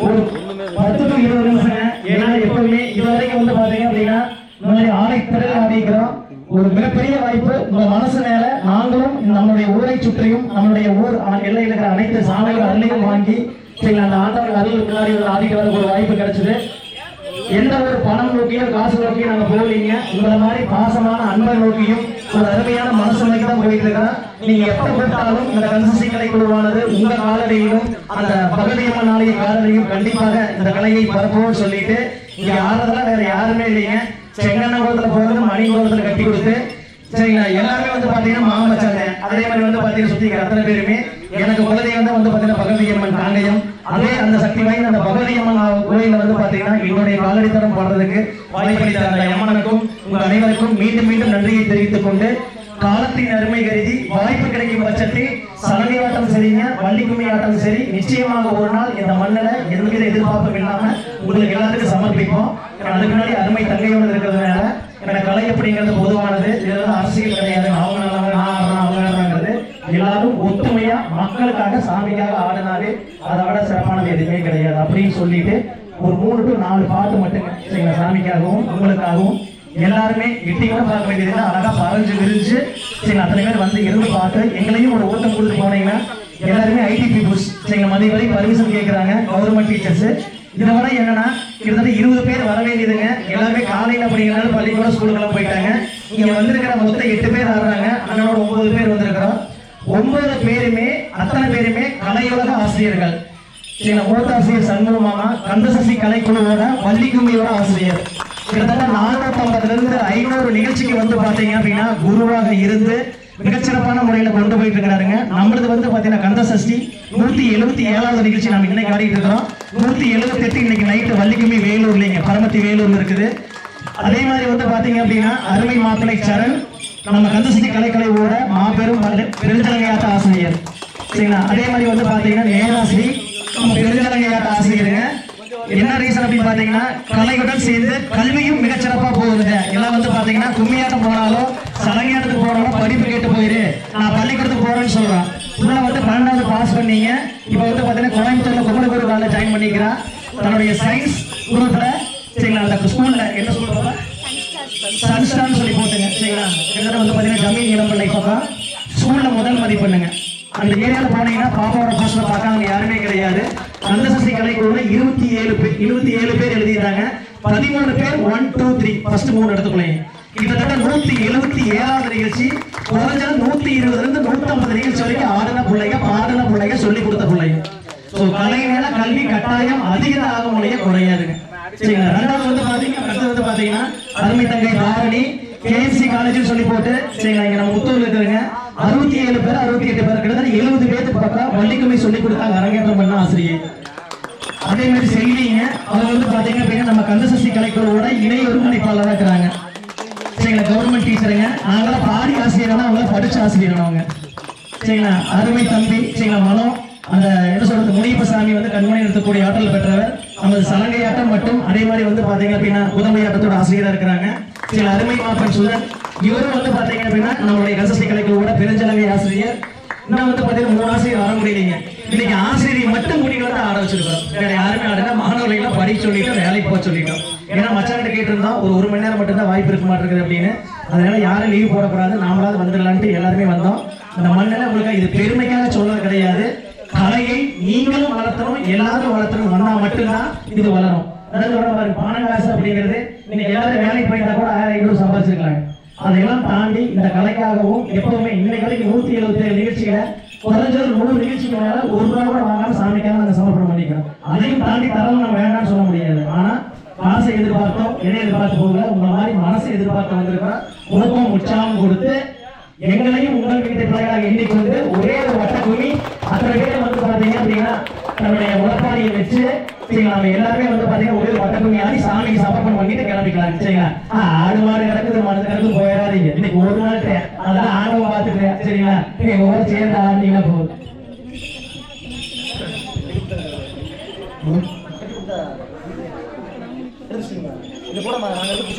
ஒரு பத்து டு இருபது நிமிஷங்க. ஏன்னா எப்பவுமே இது வரைக்கும் வந்து பாத்தீங்க அப்படின்னா இந்த மாதிரி ஆலை திறன் ஆடிக்கிறோம் ஒரு மிகப்பெரிய வாய்ப்பு உங்க மனசு மேல நாங்களும் நம்மளுடைய ஊரை சுற்றியும் நம்மளுடைய ஊர் அ- எல்லையில் இருக்கிற அனைத்து சாமிகள் அருளையும் வாங்கி சரிங்களா அந்த ஆண்டவர் அருள் முன்னாடி வந்து ஆடிக்க ஒரு வாய்ப்பு கிடைச்சது. எந்த ஒரு பணம் நோக்கியும் காசு நோக்கியும் நாங்க போகலீங்க. உங்களை மாதிரி பாசமான அன்பை நோக்கியும் ஒரு அருமையான மனசு நோக்கி தான் போயிட்டு இருக்கிறோம் நீங்க எப்ப கூப்பிட்டாலும் இந்த கன்சசி கலை குழுவானது உங்க காலடியிலும் அந்த பகுதியம்மன் ஆலய காலடியும் கண்டிப்பாக இந்த கலையை பரப்புவோம் சொல்லிட்டு இங்க ஆடுறதெல்லாம் வேற யாருமே இல்லைங்க. செங்கண்ணகுளத்துல போகிறது மணிகுளத்துல கட்டி கொடுத்து சரிங்களா? எல்லாருமே வந்து பாத்தீங்கன்னா மாமச்சாங்க அதே மாதிரி வந்து பாத்தீங்கன்னா சுத்தி அத்தனை பேருமே எனக்கு குலதெய்வம் தான் வந்து பாத்தீங்கன்னா பகவதியம்மன் காங்கயம் அதே அந்த சக்தி வாய்ந்த அந்த பகவதியம்மன் கோயில வந்து பாத்தீங்கன்னா என்னுடைய காலடித்தரம் பாடுறதுக்கு வாய்ப்பளித்த அந்த அம்மனுக்கும் உங்க அனைவருக்கும் மீண்டும் மீண்டும் நன்றியை தெரிவித்துக் கொண்டு காலத்தின் அருமை கருதி வாய்ப்பு கிடைக்கும் பட்சத்தில் சலங்கை ஆட்டம் சரிங்க வள்ளிக்கும்மி ஆட்டம் சரி நிச்சயமாக ஒரு நாள் இந்த மண்ணில் எந்தவித எதிர்பார்ப்பும் இல்லாம உங்களுக்கு எல்லாத்துக்கும் சமர்ப்பிப்போம். அதுக்கு முன்னாடி அருமை தங்கையோடு இருக்கிறதுனால எனக்கு கலை அப்படிங்கிறது பொதுவானது. சாமிக்காக ஆடினாலே அதை விட சிறப்பானது எதுவுமே கிடையாது. அப்படின்னு சொல்லிட்டு ஒரு மூணு டு நாலு பாட்டு மட்டும் சரிங்களா சாமிக்காகவும் உங்களுக்காகவும். எல்லாருமே எட்டி பார்க்க வேண்டியது அழகா பறஞ்சு விரிஞ்சு சரி அத்தனை பேர் வந்து இருந்து பார்த்து எங்களையும் ஒரு ஓட்டம் கொடுத்து போனீங்கன்னா எல்லாருமே ஐடி பீப்புள்ஸ் சரிங்க மதிய வரை பர்மிஷன் கேட்குறாங்க கவர்மெண்ட் டீச்சர்ஸ் இதை விட என்னன்னா கிட்டத்தட்ட இருபது பேர் வர வேண்டியதுங்க. எல்லாருமே காலையில் அப்படிங்கிறனால பள்ளிக்கூட ஸ்கூலுக்கெல்லாம் போயிட்டாங்க. இங்கே வந்திருக்கிற மொத்தம் எட்டு பேர் ஆடுறாங்க. அண்ணனோட ஒன்பது பேர் வந்திருக்கிறோம். ஒன்பது பேருமே அத்தனை பேருமே கலையுலக ஆசிரியர்கள். சரிங்களா மூத்தாசிரியர் சண்முக மாமா கந்தசசி கலைக்குழுவோட வள்ளிக்கும்மியோட ஆசிரியர். கிட்டத்தட்ட நானூத்தி ஐம்பதுல இருந்து ஐநூறு நிகழ்ச்சிக்கு வந்து பாத்தீங்க அப்படின்னா குருவாக இருந்து மிகச்சிறப்பான முறையில கொண்டு போயிட்டு இருக்கிறாருங்க நம்மளது வந்து பாத்தீங்கன்னா கந்தசஷ்டி நூத்தி எழுபத்தி ஏழாவது நிகழ்ச்சி நம்ம இன்னைக்கு ஆடிட்டு இருக்கிறோம் நூத்தி எழுபத்தி எட்டு இன்னைக்கு நைட்டு வள்ளிக்கும்மி இல்லைங்க பரமத்தி வேலூர்ல இருக்குது. அதே மாதிரி வந்து பாத்தீங்க அப்படின்னா அருமை மாப்பிளை சரண் நம்ம கந்தசக்தி கலைக்கலைவோட மாபெரும் பல்ல- பெருந்தலையாட்ட ஆசிரியர். சரிங்களா? அதே மாதிரி வந்து பாத்தீங்கன்னா நேராசிரி நம்ம பெருந்தலையாட்ட ஆசிரியருங்க. என்ன ரீசன் அப்படின்னு பாத்தீங்கன்னா கலையுடன் சேர்ந்து கல்வியும் மிகச்சிறப்பா போகுதுங்க. எல்லாம் வந்து பாத்தீங்கன்னா கும்மியாட்டம் போனாலும் சலங்கையாட்டத்துக்கு போனாலும் படிப்பு கேட்டு போயிரு. நான் பள்ளிக்கூடத்துக்கு போறேன்னு சொல்றான். உள்ள வந்து பன்னெண்டாவது பாஸ் பண்ணீங்க. இப்போ வந்து பாத்தீங்கன்னா கோயம்புத்தூர்ல குமரகுரு காலேஜ் ஜாயின் பண்ணிக்கிறா தன்னுடைய சயின்ஸ் குரூப்ல சரிங்களா? அந்த ஸ்கூல்ல என்ன ஸ்கூல் சன்ஸ்டான்னு சொல்லி போட்டுங்க சரிங்களா? கிட்டத்தட்ட வந்து பார்த்தீங்கன்னா ஜமீன் இளம்பிள்ளை பக்கம் ஸ்கூல்ல முதல் மதிப்பெண்ணுங்க அந்த ஏரியாவில் போனீங்கன்னா பாப்பாவோட போஸ்ட்ல பார்க்காம யாருமே கிடையாது. கந்தசசி கலைக்குழுல இருபத்தி ஏழு பேர் இருபத்தி ஏழு பேர் எழுதிட்டாங்க பதிமூணு பேர் ஒன் டூ த்ரீ ஃபர்ஸ்ட் மூணு இடத்துக்குள்ளேயும் கிட்டத்தட்ட நூத்தி எழுபத்தி ஏழாவது நிகழ்ச்சி குறைஞ்சது நூத்தி இருபதுல இருந்து நூத்தி ஐம்பது நிகழ்ச்சி வரைக்கும் ஆடின பிள்ளைங்க பாடின பிள்ளைங்க சொல்லி கொடுத்த பிள்ளைங்க. ஸோ கலை மேல கல்வி கட்டாயம் அதிக ஆகும் மொழியே குறையாதுங்க. சரிங்களா? காலேஜ்னு சொல்லி போட்டு சரிங்களா? இங்க நம்ம முத்தூர்ல இருக்கிறவங்க அறுபத்தி ஏழு பேர் அறுபத்தி எட்டு பேர் கிட்டத்தட்ட எழுபது பேருக்கு பக்கம் வள்ளிக்குமை சொல்லி கொடுத்தாங்க அரங்கேற்றம் பண்ண ஆசிரியை. அதே மாதிரி செய்திங்க அவங்க வந்து பாத்தீங்க அப்படின்னா நம்ம கந்தசஷ்டி கலைக்குழுவோட இணை ஒருங்கிணைப்பாளராக இருக்கிறாங்க. சரிங்களா? கவர்மெண்ட் டீச்சருங்க நாங்களாம் பாடி ஆசிரியர் அவங்க படிச்ச ஆசிரியர் அவங்க. சரிங்களா? அருமை தம்பி சரிங்களா? மனோ அந்த என்ன சொல்றது முனியப்பசாமி வந்து கண்மணி நிறுத்தக்கூடிய ஆற்றல் பெற்றவர். நமது சலங்கை ஆட்டம் மற்றும் அதே மாதிரி வந்து பாத்தீங்க அப்படின்னா உதமை ஆட்டத்தோட ஆசிரியராக இருக்கிறாங்க. சில அருமை மாப்பன் சுதன் இவரும் வந்து பாத்தீங்க அப்படின்னா நம்மளுடைய கசஸ்தி கலைகளோட பெருஞ்சலவை ஆசிரியர். நான் வந்து பாத்தீங்கன்னா மூணு ஆசிரியர் வர முடியலைங்க. இன்னைக்கு ஆசிரியை மட்டும் கூட்டிட்டு வந்து ஆட வச்சிருக்கோம் வேற யாருமே ஆடல. மாணவர்களை எல்லாம் படிக்க சொல்லிட்டு வேலைக்கு போக சொல்லிட்டோம். ஏன்னா மச்சான்கிட்ட கேட்டிருந்தோம் ஒரு ஒரு மணி நேரம் மட்டும் தான் வாய்ப்பு இருக்க மாட்டேங்குது அப்படின்னு. அதனால யாரும் லீவ் போடக்கூடாது. நாமளாவது வந்துடலான்ட்டு எல்லாருமே வந்தோம். அந்த மண்ணில் உங்களுக்கு இது பெருமைக்காக சொல்றது கிடையாது. கலையை நீங்களும் வளர்த்தணும் எல்லாரும் வளர்த்தணும். வந்தா மட்டும்தான் இது வளரும். அதாவது சொல்ற பாருங்க பானகாசு அப்படிங்கிறது நீங்க எல்லாரும் வேலைக்கு போயிருந்தா கூட ஆயிரம் ஐநூறு சம்பாதிச்சிருக்காங்க அதையெல்லாம் தாண்டி இந்த கலைக்காகவும் எப்பவுமே இன்னைக்கு வரைக்கும் நூத்தி எழுபத்தி ஏழு நிகழ்ச்சியில குறைஞ்சது நூறு நிகழ்ச்சிக்கு மேல ஒரு ரூபா கூட வாங்காம சாமிக்காக நாங்க சமர்ப்பணம் பண்ணிக்கிறோம். அதையும் தாண்டி தரம் நம்ம வேண்டாம்னு சொல்ல முடியாது. ஆனா காசை எதிர்பார்த்தோம் எதை எதிர்பார்த்து போகல உங்க மாதிரி மனசை எதிர்பார்த்து வந்திருக்கிறோம் உனக்கும் உற்சாகம் கொடுத்து எங்களையும் உங்கள் வீட்டு பிள்ளைகளாக எண்ணிக்கொண்டு ஒரே ஒரு வட்ட குமி அத்தனை பேர் வந்து பாத்தீங்க அப்படின்னா தன்னுடைய உடற்பாடியை வச்சு சரிங்களா? நம்ம எல்லாருமே வந்து பாத்தீங்கன்னா ஒரே ஒரு யாரி குமி சாமிக்கு சமர்ப்பணம் பண்ணிட்டு கிளம்பிக்கலாம். சரிங்களா? ஆடு மாடு கிடக்குது மனது கிடக்கு போயிடாதீங்க. இன்னைக்கு ஒரு நாள் டே. அதெல்லாம் ஆண்டவன் பார்த்துக்கிறேன். சரிங்களா? நீங்க ஒரு சேர்ந்து ஆடினீங்கன்னா போதும். இது கூட நாங்கள்